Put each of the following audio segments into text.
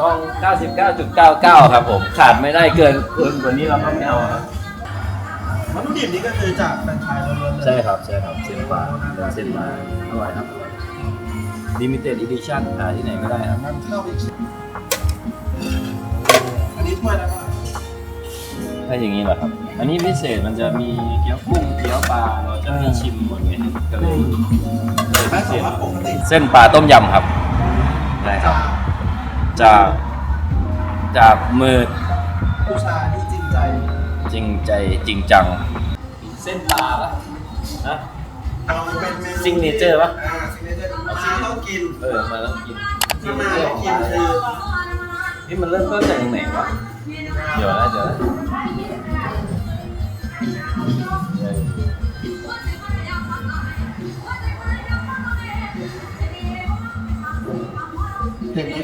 ต้อง 99.99 ครับผม ขาดไม่ได้เกินเกินกว่านี้เราก็ไม่เอาครับ วัตถุดิบนี้ก็คือจากแฟรนไชส์ล้วนๆเลยใช่ครับ ใช่ครับ เส้นปลาเป็นเส้นปลาอร่อยครับอร่อย Limited Edition หาที่ไหนไม่ได้ครับมันเข้าไปชิมอันนี้ถ้วยแล้วก็ถ้าอย่างนี้เหรอครับ อันนี้พิเศษมันจะมีเกี๊ยวกุ้งเกี๊ยวปลา เราจะไม่ชิมหมดไงก็เลยแม้แต่ว่าปกติ เส้นปลาต้มยำครับ ได้ครับ จากจากมือผู้ชายที่จริงใจ จริงใจจริงจัง เส้นปลาปะนะเอาเป็นเมนู Signature ปะ อ่าซิงเนเจอร์มาต้องกินเออมาต้องกินถ้ามาต้องกินคือนี่มันเริ่มต้นจากตรงไหนวะเดี๋ยวนะเดี๋ยวนะ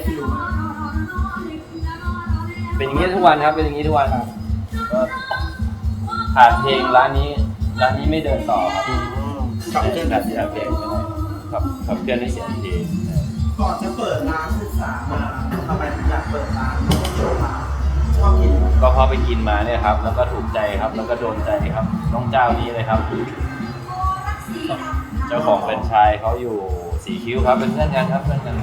ฟิวเป็นอย่างนี้ทุกวันครับ เป็นอย่างนี้ทุกวันครับก็ขาดเพลงร้านนี้ ร้านนี้ไม่เดินต่อครับกับเพื่อนขาดขาดเพลงไม่ได้ขับขับเคลื่อนให้เสียทีก่อนจะเปิดร้านศึกษามาทำไมถึงอยากเปิดร้านเที่ยวร้านชอบกินก็พอไปกินมาเนี่ยครับ แล้วก็ถูกใจครับ แล้วก็โดนใจครับน้องเจ้านี้เลยครับ เจ้าของเป็นไชายเขาอยู่สีคิ้วครับเป็นเพื่อนกันครับเพื่อนกัน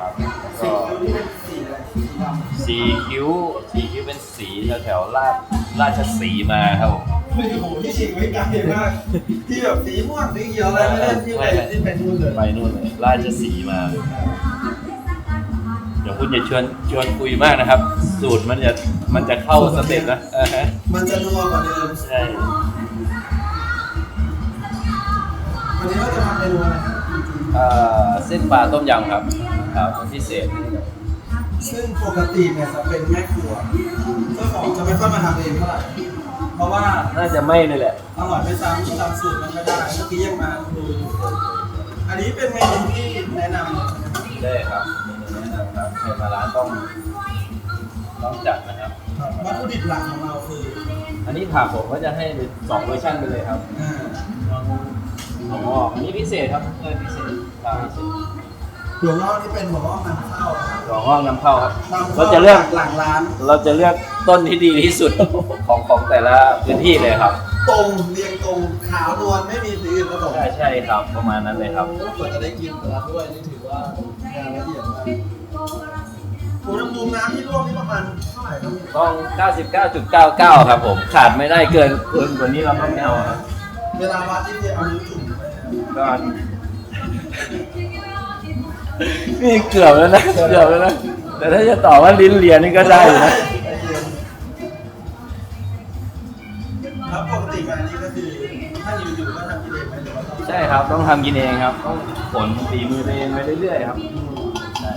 ครับสีก็คิ้วนี่เป็นสีอะไรสีดำสีคิ้วสีคิ้วเป็นสีแถวๆราชราชสีมาครับผมไม่โอ้โหที่ชิงไว้ไกลมากที่แบบสีม่วงสีเขียวอะไรไม่เล่นที่ไปที่เป็นนู่นเลยไปนู่นเลยราชสีมาเลยเดี๋ยวคุณอย่าชวนชวนคุยมากนะครับ สูตรมันจะมันจะเข้าสเต็ปนะเออฮะมันจะนัวกว่าเดิมใช่วันนี้เราจะทำเมนูอะไรครับเอ่อเส้นปลาต้มยำครับ ครับพิเศษ ซึ่งปกติเนี่ยจะเป็นแม่ครัวเจ้าของจะไม่ค่อยมาทำเองเท่าไหร่เพราะว่าน่าจะไม่เลยแหละอร่อยไม่ซ้ำจำสูตรมันไม่ได้เมื่อกี้ยังมาดูอยู่อันนี้เป็นเมนูที่แนะนำเลยใช่ไหมได้ครับเมนูแนะนำครับใครมาร้านต้องต้องจัดนะครับครับวัตถุดิบหลักของเราคือ อันนี้ผักผมก็จะให้เป็นสองเวอร์ชันไปเลยครับอ่าหัวงอกอันนี้พิเศษครับเออพิเศษปลาพิเศษ หัวงอกนี่เป็นหัวงอกนำเข้าครับหัวงอกนำเข้าครับ นำเราเข้าจะเลือกจากหลังร้าน เราจะเลือกต้นที่ดีที่สุด ของของแต่ละพื้นที่เลยครับ ตรงเรียงตรงขาวนวลไม่มีสีอื่นผสมใช่ใช่ครับประมาณนั้นเลยครับ โอ้กว่าจะได้กินแต่ละด้วยนี่ถือว่างานละเอียดมากอุณหภูมิน้ำที่ลวกนี่ประมาณเท่าไหร่ครับเนี่ยต้อง 99.99 ครับผม ขาดไม่ได้เกินเกินกว่านี้เราก็ไม่เอาครับเวลาวัดที่เอานิ้วจุ่มไปนะครับก็ นี่เกือบแล้วนะเกือบแล้วนะแต่ถ้าจะตอบว่าลิ้นเลียนนี่ก็ได้อยู่นะใจเย็นแล้วปกติงานนี้ก็คือถ้าอยู่ๆก็ทำกินเองไหมหรือว่าต้องใช่ครับ ต้องทำกินเองครับ ต้องผลฝีมือตัวเองไปเรื่อยๆครับใช่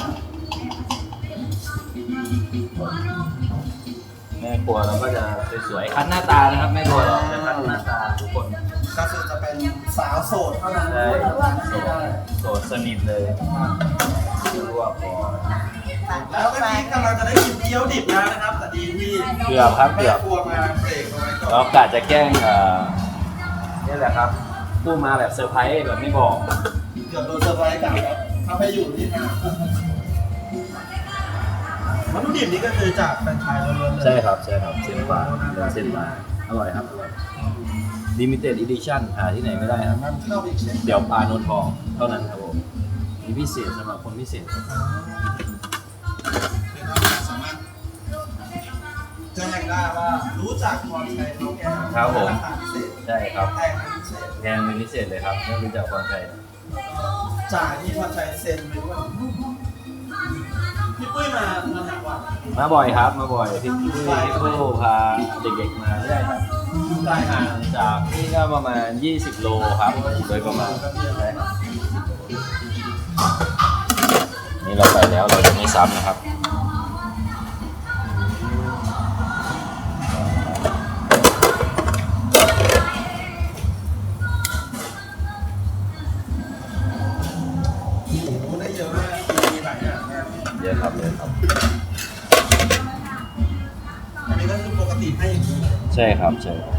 แม่ครัวเราก็จะสวยๆคัดหน้าตานะครับแม่ครัวเราจะคัดหน้าตาทุกคนก็คือจะเป็นสาวโสดเท่านั้นใช่ไม่ได้โสดสนิทเลยรวบพอแล้วก็นี่กำลังจะได้กินเกี๊ยวดิบแล้วนะครับแต่ดีที่เกือบครับเกืแม่อบครัวมาเบรกเอาไว้ก่เราอนกะจะแกล้งเอ่อนี่แหละครับพูดมาแบบเซอร์ไพรส์แบบไม่บอก เกือบโดนเซอร์ไพรส์กลับครับถ้าไปอยู่ที่นา วัตถุดิบนี้ก็คือจากแฟรนไชส์ล้วนๆเลยใช่ครับใช่ครับเส้นปลาเป็นเส้นปลาอร่อยครับอร่อย Limited Edition หาที่ไหนไม่ได้ครับ มันเข้าอีกเช่นเดี๋ยวปลาโนนทองเท่านั้นครับผมมีพิเศษสำหรับคนพิเศษสามารถแจ้งได้ว่ารู้จักพรชัยเขาแก้วครับผมราคาพิเศษใช่ครับแพงเป็นพิเศษแพงเป็นพิเศษเลยครับไม่รู้จักความใจนะจ่ายที่พรชัยเซ็นไปด้วย พี่ปุ้ยมามาหาวันมาบ่อยครับ มาบ่อยพี่พี่พี่ผู้พาเด็กๆมาเรื่อยครับได้ห่างจากนี่ก็ประมาณ 20 โลครับโดยประมาณนี่เราไปแล้วเราจะไม่ซ้ำนะครับ เยอะครับเยอะครับ อันนี้ก็คือปกติให้อย่างนี้ใช่ครับใช่ครับ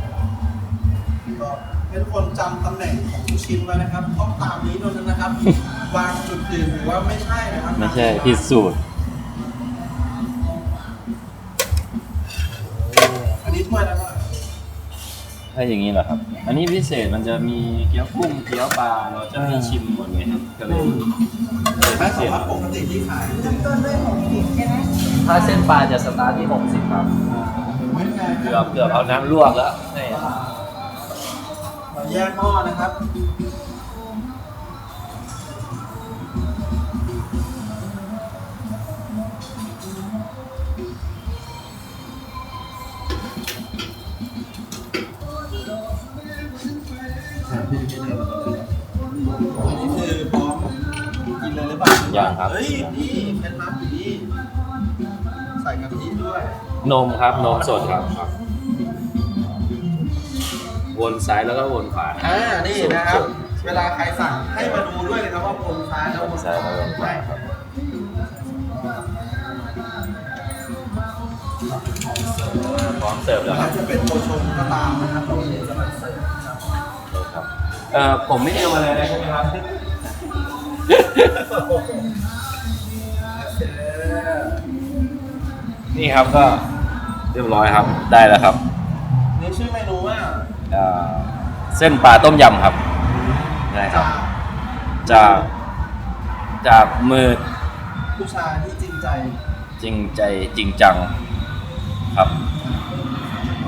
ก็เป็นคนจำตำแหน่งของลูกชิ้นไว้นะครับต้องตามนี้เท่านั้นนะครับ วางจุดอื่นหรือว่าไม่ใช่นะครับไม่ใช่ผิดสูตร ถ้าอย่างนี้เหรอครับ อันนี้พิเศษมันจะมีเกี๊ยวกุ้งเกี๊ยวปลาเราจะให้ชิมหมดเลยครับก็เลยเลยถ้าพิสเศมษมติปกติที่ขายเริ่มต้นด้วยหกสิบใช่ไหมถ้าเส้นปลาจะสตาร์ทที่60ครับไม่ไงเกือบเกือบเอาน้ำลวกแล้วนี่เราแยกหม้อนะครับ ยหรือเปล่าอย่างครับ เฮ้ยนี่เคล็ดลับอยู่นี่ใส่กะทิด้วยนมครับนมสดครับวนซ้ายแล้วก็วนขวาอ่านี่นะครับ สูตเวลาใครสั่งให้มาดูด้วยนะครับว่าบนซ้ายแล้วบนซ้ายแล้ววนขวาครับพร้อมเสิร์ฟแล้วแล้ควรับจะเป็นโคชงก็ตามนะครับเราจะมาเสิร์ฟครับ เอ่อผมไม่เดียวอะไรเลยใช่ไหมครับ นี่ครับก็เรียบร้อยครับได้แล้วครับ นี่ชื่อเมนูว่าเอ่อเส้นปลาต้มยำครับได้ครับ จากจากมือผู้ชายที่จริงใจ จริงใจจริงจังครับค